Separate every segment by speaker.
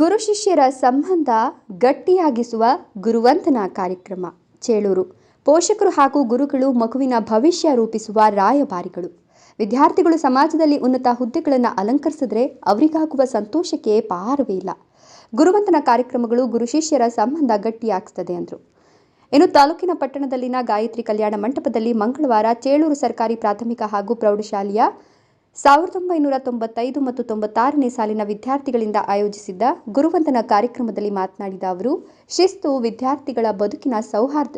Speaker 1: ಗುರು ಶಿಷ್ಯರ ಸಂಬಂಧ ಗಟ್ಟಿಯಾಗಿಸುವ ಗುರುವಂತನ ಕಾರ್ಯಕ್ರಮ. ಚೇಳೂರು. ಪೋಷಕರು ಹಾಗೂ ಗುರುಗಳು ಮಗುವಿನ ಭವಿಷ್ಯ ರೂಪಿಸುವ ರಾಯಭಾರಿಗಳು. ವಿದ್ಯಾರ್ಥಿಗಳು ಸಮಾಜದಲ್ಲಿ ಉನ್ನತ ಹುದ್ದೆಗಳನ್ನು ಅಲಂಕರಿಸಿದ್ರೆ ಅವರಿಗಾಗುವ ಸಂತೋಷಕ್ಕೆ ಪಾರವೇ ಇಲ್ಲ. ಗುರುವಂತನ ಕಾರ್ಯಕ್ರಮಗಳು ಗುರು ಶಿಷ್ಯರ ಸಂಬಂಧ ಗಟ್ಟಿಯಾಗಿಸ್ತದೆ ಅಂದರು. ಇನ್ನು ತಾಲೂಕಿನ ಪಟ್ಟಣದಲ್ಲಿನ ಗಾಯತ್ರಿ ಕಲ್ಯಾಣ ಮಂಟಪದಲ್ಲಿ ಮಂಗಳವಾರ ಚೇಳೂರು ಸರ್ಕಾರಿ ಪ್ರಾಥಮಿಕ ಹಾಗೂ ಪ್ರೌಢಶಾಲೆಯ ಸಾವಿರದ ಒಂಬೈನೂರ ತೊಂಬತ್ತೈದು ಮತ್ತು ತೊಂಬತ್ತಾರನೇ ಸಾಲಿನ ವಿದ್ಯಾರ್ಥಿಗಳಿಂದ ಆಯೋಜಿಸಿದ್ದ ಗುರುವಂದನ ಕಾರ್ಯಕ್ರಮದಲ್ಲಿ ಮಾತನಾಡಿದ ಅವರು, ಶಿಸ್ತು ವಿದ್ಯಾರ್ಥಿಗಳ ಬದುಕಿನ ಸೌಹಾರ್ದ,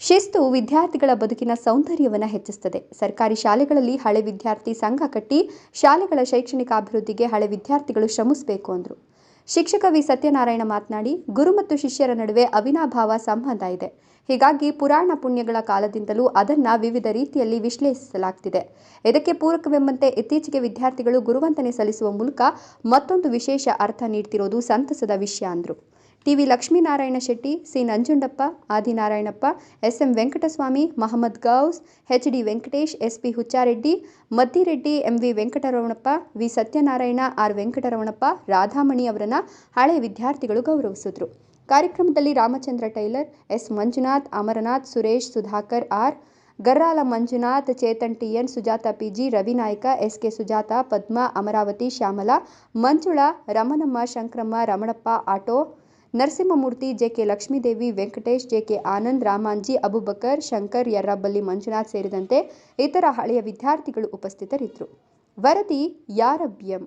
Speaker 1: ಶಿಸ್ತು ವಿದ್ಯಾರ್ಥಿಗಳ ಬದುಕಿನ ಸೌಂದರ್ಯವನ್ನು ಹೆಚ್ಚಿಸುತ್ತದೆ ಸರ್ಕಾರಿ ಶಾಲೆಗಳಲ್ಲಿ ಹಳೆ ವಿದ್ಯಾರ್ಥಿ ಸಂಘ ಕಟ್ಟಿ ಶಾಲೆಗಳ ಶೈಕ್ಷಣಿಕ ಅಭಿವೃದ್ಧಿಗೆ ಹಳೆ ವಿದ್ಯಾರ್ಥಿಗಳು ಶ್ರಮಿಸಬೇಕು ಅಂದರು. ಶಿಕ್ಷಕ ವಿ. ಸತ್ಯನಾರಾಯಣ ಮಾತನಾಡಿ, ಗುರು ಮತ್ತು ಶಿಷ್ಯರ ನಡುವೆ ಅವಿನಾಭಾವ ಸಂಬಂಧ ಇದೆ. ಹೀಗಾಗಿ ಪುರಾಣ ಪುಣ್ಯಗಳ ಕಾಲದಿಂದಲೂ ಅದನ್ನು ವಿವಿಧ ರೀತಿಯಲ್ಲಿ ವಿಶ್ಲೇಷಿಸಲಾಗ್ತಿದೆ. ಇದಕ್ಕೆ ಪೂರಕವೆಂಬಂತೆ ಇತ್ತೀಚೆಗೆ ವಿದ್ಯಾರ್ಥಿಗಳು ಗುರುವಂತನೆ ಸಲ್ಲಿಸುವ ಮೂಲಕ ಮತ್ತೊಂದು ವಿಶೇಷ ಅರ್ಥ ನೀಡ್ತಿರೋದು ಸಂತಸದ ವಿಷಯ ಅಂದರು. TV Lakshminarayana Shetty, C Nanjundappa, Adinarayanappa, S M Venkataswamy, Mohammed Ghouse, H D Venkatesh, S P Huchareddy, Maddireddy MV Venkataramanappa, V Satyanarayana, R Venkataramanappa, Radhamani ಅವರನ್ನ ಹಳೆ ವಿದ್ಯಾರ್ಥಿಗಳು ಗೌರವಿಸಿದ್ರು. ಕಾರ್ಯಕ್ರಮದಲ್ಲಿ Ramachandra tailor, S Manjunath, Amarnath, Suresh, Sudhakar, R Garrala Manjunath, Chetan T N, Sujatha PG Ravinayaka SK Sujatha, Padma, Amaravathi, Shyamala, Manjula, Ramanamma, Shankramma, Ramanappa, auto Narasimhamurthy, JK Lakshmidevi, Venkatesh, JK Anand, Ramanji Abubakar Shankar, Yerraballi, Manjunath ಸೇರಿದಂತೆ ಇತರ ಹಳೆಯ ವಿದ್ಯಾರ್ಥಿಗಳು ಉಪಸ್ಥಿತರಿದ್ದರು. ವರದಿ ಯಾರಬ್ಯಂ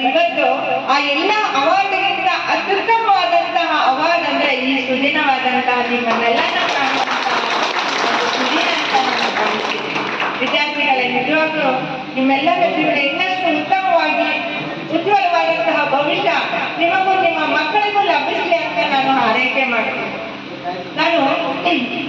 Speaker 2: ಇವತ್ತು ಆ ಎಲ್ಲ ಅವಾರ್ಡ್ಗಿಂತ ಅತ್ಯುತ್ತಮವಾದಂತಹ ನಿಜವಾಗ್ಲೂ ನಿಮ್ಮೆಲ್ಲರ ಜೀವನ ಇನ್ನಷ್ಟು ಉತ್ತಮವಾಗಿ ಉಜ್ವಲವಾದಂತಹ ಭವಿಷ್ಯ ನಿಮಗೂ ನಿಮ್ಮ ಮಕ್ಕಳಿಗೂ ಲಭಿಸಲಿ ಅಂತ ನಾನು ಹಾರೈಕೆ ಮಾಡ್ತೀನಿ. ನಾನು ಇಲ್ಲಿ